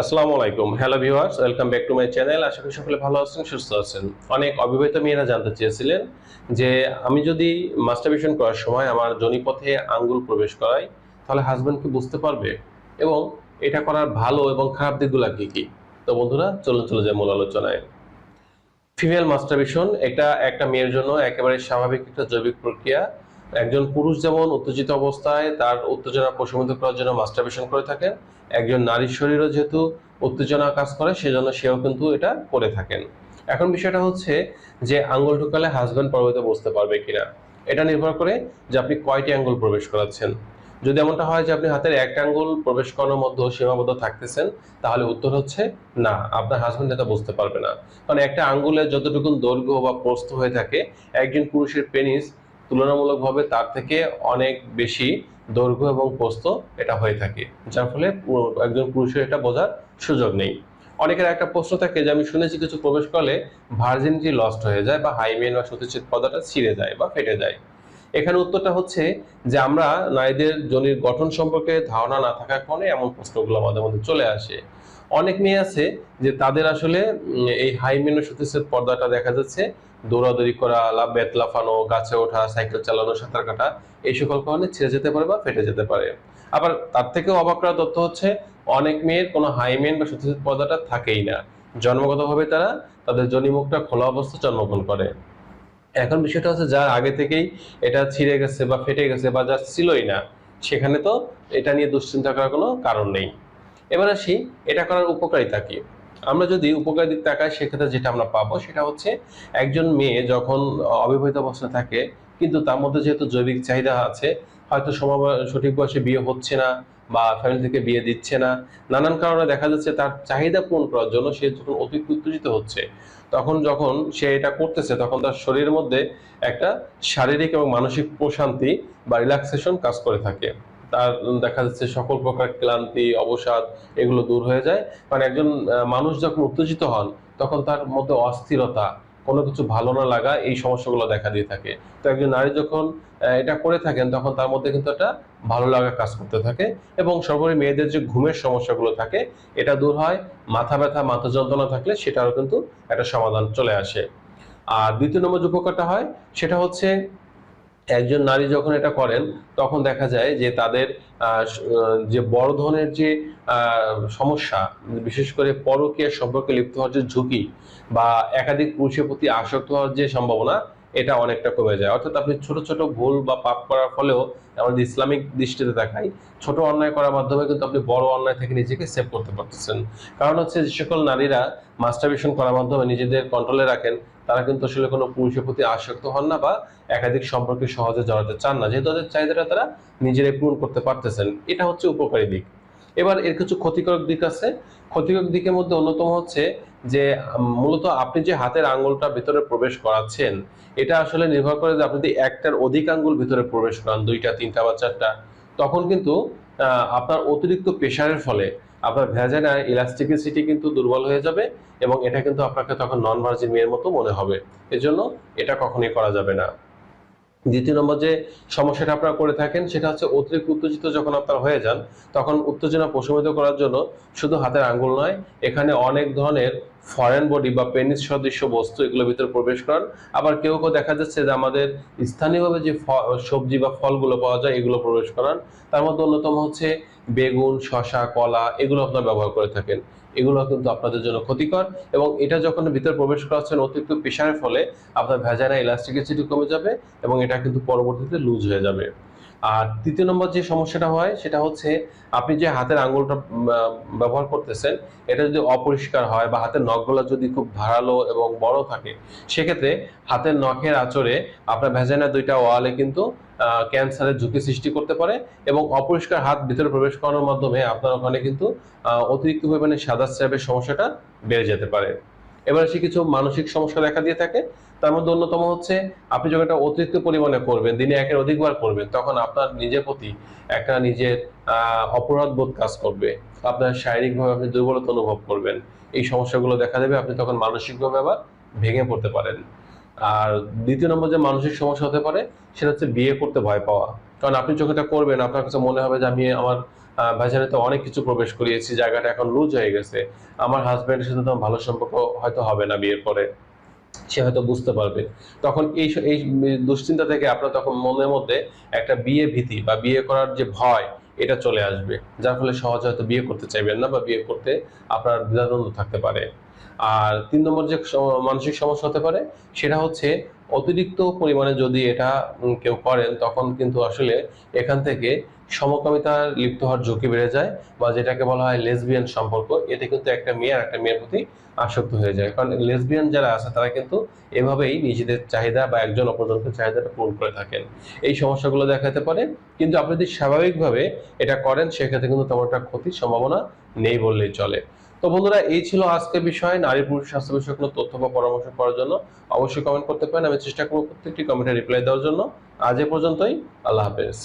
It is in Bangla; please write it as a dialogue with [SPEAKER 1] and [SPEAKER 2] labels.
[SPEAKER 1] আসসালামু আলাইকুম। Hello viewers welcome back to my channel আশা করি সকলে ভালো আছেন, সুস্থ আছেন। অনেক অবিবাহিত মেয়েরা জানতে চেয়েছিলেন যে, আমি যদি মাস্টারবেশন করার সময় আমার জনিপথে আঙ্গুল প্রবেশ করাই, তাহলে হাজবেন্ড কি বুঝতে পারবে? এবং এটা করার ভালো এবং খারাপ দিকগুলো কি কি? তো বন্ধুরা, চলুন চলে যায় মূল আলোচনায়। ফিমেল মাস্টারবেশন এটা একটা মেয়ের জন্য একেবারে স্বাভাবিক একটা জৈবিক প্রক্রিয়া। একজন পুরুষ যেমন উত্তেজিত অবস্থায়, তার উত্তেজনা প্রশমিত করার জন্য মাস্টারবেশন করে থাকেন একজন নারীর শরীরও যেহেতু উত্তেজনা কাজ করে, সেজন্য সেও কিন্তু এটা করে থাকেন। এখন বিষয়টা হচ্ছে যে আঙ্গুল ঢুকালে হাজব্যান্ড পরবর্তীতে বসতে পারবে কিনা। এটা নির্ভর করে যে আপনি কয়টি আঙ্গুল প্রবেশ করাচ্ছেন। যদি এমনটা হয় যে আপনি হাতের একটা আঙ্গুল প্রবেশ করানোর মধ্যে সীমাবদ্ধ থাকতেছেন, তাহলে উত্তর হচ্ছে না, আপনার হাজবেন্ড এটা বুঝতে পারবে না। কারণ একটা আঙ্গুলের যতটুকু দৈর্ঘ্য বা প্রস্থ হয়ে থাকে, একজন পুরুষের পেনিস তুলনামূলকভাবে তার থেকে অনেক বেশি দৈর্ঘ্য এবং প্রস্থ এটা হয়ে থাকে, যার ফলে একজন পুরুষের এটা বোঝার সুযোগ নেই। অনেকের একটা প্রশ্ন থাকে যে, আমি শুনেছি কিছু প্রবেশ করলে ভার্জিনিটি লস্ট হয়ে যায় বা হাইমেন বা সতীচ্ছেদ পদাটা ছিঁড়ে যায় বা ফেটে যায়। এখানে উত্তরটা হচ্ছে যে, আমরা নারীদের জনির গঠন সম্পর্কে ধারণা না থাকার কারণে এমন প্রশ্নগুলো আমাদের মধ্যে চলে আসে। অনেক মেয়ে আছে যে তাদের আসলে এই হাইমেন ও সতীচ্ছেদ পর্দাটা দেখা যাচ্ছে। দৌড়াদৌড়ি করা বেত লাফানো, গাছে ওঠা, সাইকেল চালানো, সাঁতার কাটা, এই সকল কারণে ছেড়ে যেতে পারে বা ফেটে যেতে পারে। আবার তার থেকেও অবাক করা তথ্য হচ্ছে, অনেক মেয়ের কোনো হাইমেন বা সতীচ্ছেদ পর্দাটা থাকেই না। জন্মগতভাবে তারা তাদের জনিমুখটা খোলা অবস্থা জন্মগ্রহণ করে। এখন বিষয়টা হচ্ছে যার আগে থেকেই এটা ছিঁড়ে গেছে বা ফেটে গেছে বা যার ছিলই না, সেখানে তো এটা নিয়ে দুশ্চিন্তা করার কোনো কারণ নেই। এবার আসি, এটা করার উপকারিতা কি? আমরা যদি উপকারী দিক তাকাই, সেক্ষেত্রে যেটা আমরা পাবো সেটা হচ্ছে একজন মেয়ে যখন অবিবাহিত অবস্থায় থাকে, কিন্তু তার মধ্যে যেহেতু জৈবিক চাহিদা আছে, হয়তো সময় সঠিক বয়সে বিয়ে হচ্ছে না বা ফ্যামিলি থেকে বিয়ে দিচ্ছে না, নানান কারণে দেখা যাচ্ছে তার চাহিদা পূরণ করার জন্য সে যখন অতিরিক্ত উত্তেজিত হচ্ছে, তখন যখন সে এটা করতেছে, তখন তার শরীরের মধ্যে একটা শারীরিক এবং মানসিক প্রশান্তি বা রিল্যাক্সেশন কাজ করে থাকে। তার দেখা যাচ্ছে সকল প্রকার ক্লান্তি, অবসাদ এগুলো দূর হয়ে যায়। কারণ একজন মানুষ যখন উত্তেজিত হন, তখন তার মধ্যে অস্থিরতা, কোনো কিছু ভালো না লাগা এই সমস্যাগুলো দেখা দিয়ে থাকে। তো একজন নারী যখন এটা করে থাকেন, তখন তার মধ্যে কিন্তু একটা ভালো লাগা কাজ করতে থাকে এবং সর্বোপরি মেয়েদের যে ঘুমের সমস্যাগুলো থাকে, এটা দূর হয়। মাথা ব্যথা, মাথা যন্ত্রণা থাকলে সেটারও কিন্তু একটা সমাধান চলে আসে। আর দ্বিতীয় নম্বর যে উপকারটা হয়, সেটা হচ্ছে একজন নারী যখন এটা করেন, তখন দেখা যায় যে তাদের যে বড় ধরনের যে সমস্যা, বিশেষ করে পরকীয়া সম্পর্কে লিপ্ত হওয়ার যে ঝুঁকি বা একাধিক পুরুষের প্রতি আসক্ত হওয়ার যে সম্ভাবনা এটা অনেকটা কমে যায়। অর্থাৎ আপনি ছোট ছোট ভুল বা পাপ করার ফলেও আমাদের ইসলামিক দৃষ্টিতে দেখাই, ছোট অন্যায় করার মাধ্যমে কিন্তু আপনি বড় অন্যায় থেকে নিজেকে সেভ করতে পারতেছেন। কারণ হচ্ছে যে সকল নারীরা মাস্টারবেশন করার মাধ্যমে নিজেদের কন্ট্রোলে রাখেন, তারা কিন্তু আসলে কোনো পুরুষের প্রতি আসক্ত হন না বা একাধিক সম্পর্কে সহজে জড়াতে চান না। যেহেতু তাদের চাহিদাটা তারা নিজেরাই পূরণ করতে পারতেছেন, এটা হচ্ছে উপকারী দিক। এবার এর কিছু ক্ষতিকারক দিক আছে। ক্ষতিকারক দিকের মধ্যে অন্যতম হচ্ছে যে মূলত আপনি যে হাতের আঙ্গুলটা ভিতরে প্রবেশ করাচ্ছেন, এটা আসলে নির্ভর করে যে আপনি যদি একটার অধিক আঙ্গুল ভিতরে প্রবেশ করান, দুইটা, তিনটা বা চারটা, তখন কিন্তু আপনার অতিরিক্ত প্রেশারের ফলে আপনার ভ্যাজানা ইলাস্টিসিটি কিন্তু দুর্বল হয়ে যাবে এবং এটা কিন্তু আপনাকে তখন নন ভার্জিন মেয়ের মতো মনে হবে। এজন্য এটা কখনোই করা যাবে না। দ্বিতীয় নম্বর যে সমস্যাটা আপনারা করে থাকেন, সেটা হচ্ছে অতিরিক্ত উত্তেজিত যখন আপনারা হয়ে যান, তখন উত্তেজনা প্রশমিত করার জন্য শুধু হাতের আঙ্গুল নয়, এখানে অনেক ধরনের ফরেন বডি বা পেনিস সদৃশ্য বস্তু এগুলোর ভিতরে প্রবেশ করান। আবার কেউ কেউ দেখা যাচ্ছে যে আমাদের স্থানীয়ভাবে যে সবজি বা ফলগুলো পাওয়া যায়, এগুলো প্রবেশ করান। তার মধ্যে অন্যতম হচ্ছে বেগুন, শসা, কলা, এগুলো আপনারা ব্যবহার করে থাকেন। এগুলো কিন্তু আপনাদের জন্য ক্ষতিকর এবং এটা যখন ভিতরে প্রবেশ করাচ্ছেন অতিরিক্ত প্রেশারের ফলে আপনার ভ্যাজানা ইলাস্টিসিটি কমে যাবে এবং এটা কিন্তু পরবর্তীতে লুজ হয়ে যাবে। আর তৃতীয় নম্বর যে সমস্যাটা হয় সেটা হচ্ছে আপনি যে হাতের আহ, ব্যবহার করতেছেন এটা যদি অপরিষ্কার হয় বা হাতের নখগুলো যদি খুব ধারালো এবং বড় থাকে সেক্ষেত্রে হাতের নখের আচরে আপনার ভ্যাজানা দুইটা ওয়ালে কিন্তু ক্যান্সারের ঝুঁকি সৃষ্টি করতে পারে এবং অপরিষ্কার হাত ভিতরে প্রবেশ করানোর মাধ্যমে আপনার ওখানে কিন্তু অতিরিক্ত পরিমাণে সাদা স্রাবের সমস্যাটা বেড়ে যেতে পারে। এবার সে কিছু মানসিক সমস্যা দেখা দিয়ে থাকে। তার মধ্যে অন্যতম হচ্ছে আপনি যখন এটা অতিরিক্ত পরিমাণে করবেন দিনে একের অধিকবার করবেন তখন আপনার নিজের প্রতি একটা নিজের অপরাধ বোধ কাজ করবে। আপনার শারীরিকভাবে আপনি দুর্বলতা অনুভব করবেন। এই সমস্যাগুলো দেখা দেবে আপনি তখন মানসিকভাবে আবার ভেঙে পড়তে পারেন। আর দ্বিতীয় নম্বর যে মানসিক সমস্যা হতে পারে সেটা হচ্ছে বিয়ে করতে ভয় পাওয়া। কারণ আপনি যখন এটা করবেন আপনার কাছে মনে হবে যে আমি আমার আহ, তো অনেক কিছু প্রবেশ করিয়েছি জায়গাটা এখন লুজ হয়ে গেছে। আমার হাজবেন্ডের সাথে তো ভালো সম্পর্ক হয়তো হবে না বিয়ের পরে। সে হয়তো বুঝতে পারবে। তখন এই এই দুশ্চিন্তা থেকে আপনার তখন মনের মধ্যে একটা বিয়ে ভীতি বা বিয়ে করার যে ভয়, এটা চলে আসবে। যার ফলে সহজে হয়তো বিয়ে করতে চাইবেন না বা বিয়ে করতে আপনার দ্বিধাদ্বন্দ্ব থাকতে পারে। আর তিন নম্বর যে মানসিক সমস্যা হতে পারে, সেটা হচ্ছে অতিরিক্ত পরিমাণে যদি এটা কেউ করেন, তখন কিন্তু আসলে এখান থেকে সমকামিতার লিপ্ত হওয়ার ঝুঁকি বেড়ে যায় বা যেটাকে বলা হয় লেসবিয়ান সম্পর্ক, এতে কিন্তু একটা মেয়ে একটা মেয়ের প্রতি আসক্ত হয়ে যায়। কারণ লেসবিয়ান যারা আছে, তারা কিন্তু এভাবেই নিজেদের চাহিদা বা একজন অপরজনকে চাহিদাটা পূরণ করে থাকেন। এই সমস্যাগুলো দেখাতে পারে, কিন্তু আপনি যদি স্বাভাবিকভাবে এটা করেন, সেক্ষেত্রে কিন্তু তেমন একটা ক্ষতির সম্ভাবনা নেই বললেই চলে। তো বন্ধুরা, এই ছিল আজকে বিষয়। নারী পুরুষ স্বাস্থ্য বিষয়ে কোনো তথ্য বা পরামর্শ করার জন্য অবশ্যই কমেন্ট করতে পারেন। আমি চেষ্টা করব প্রত্যেকটি কমেন্টে রিপ্লাই দেওয়ার জন্য। আজ এ পর্যন্তই। আল্লাহ হাফেজ।